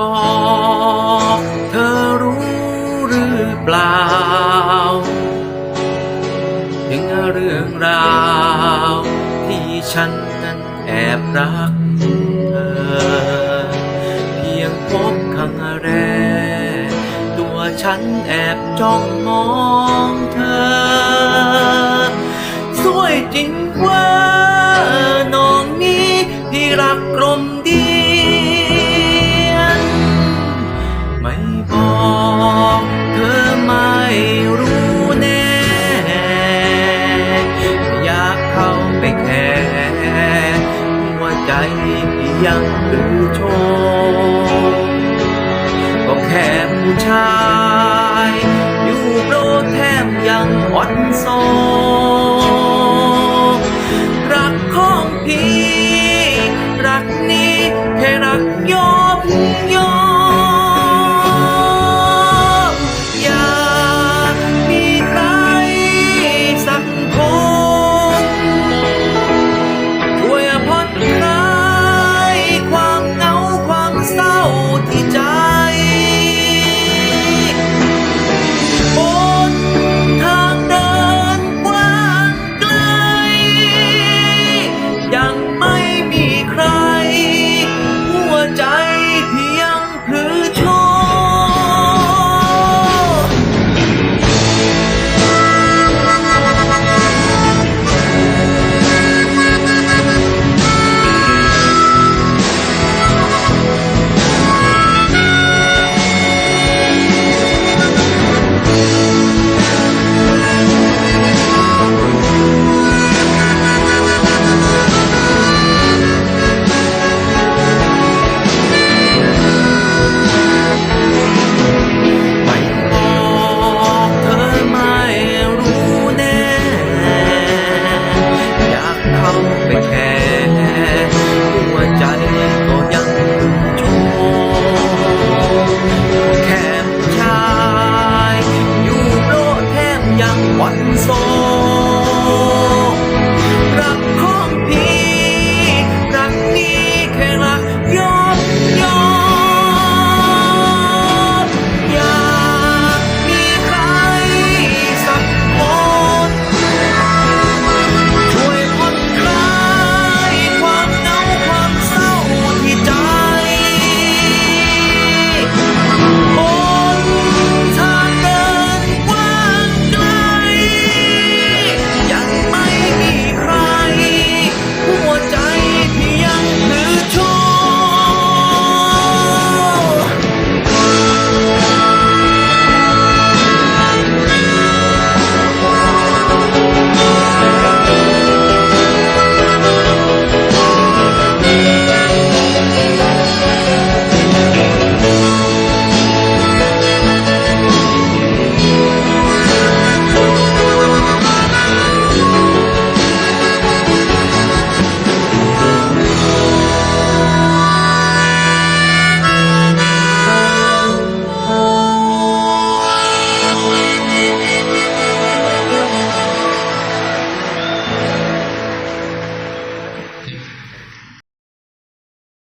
บอกเธอรู้หรือเปล่ายังเรื่องราว ที่ฉันนั้นแอบรักเธอ เพียงพบครั้งแรก ตัวฉันแอบจ้องมองเธอ ยังดื้อโชว์ก็แค่ผู้ชาย อยู่โปรดแถมยังอ่อนโซ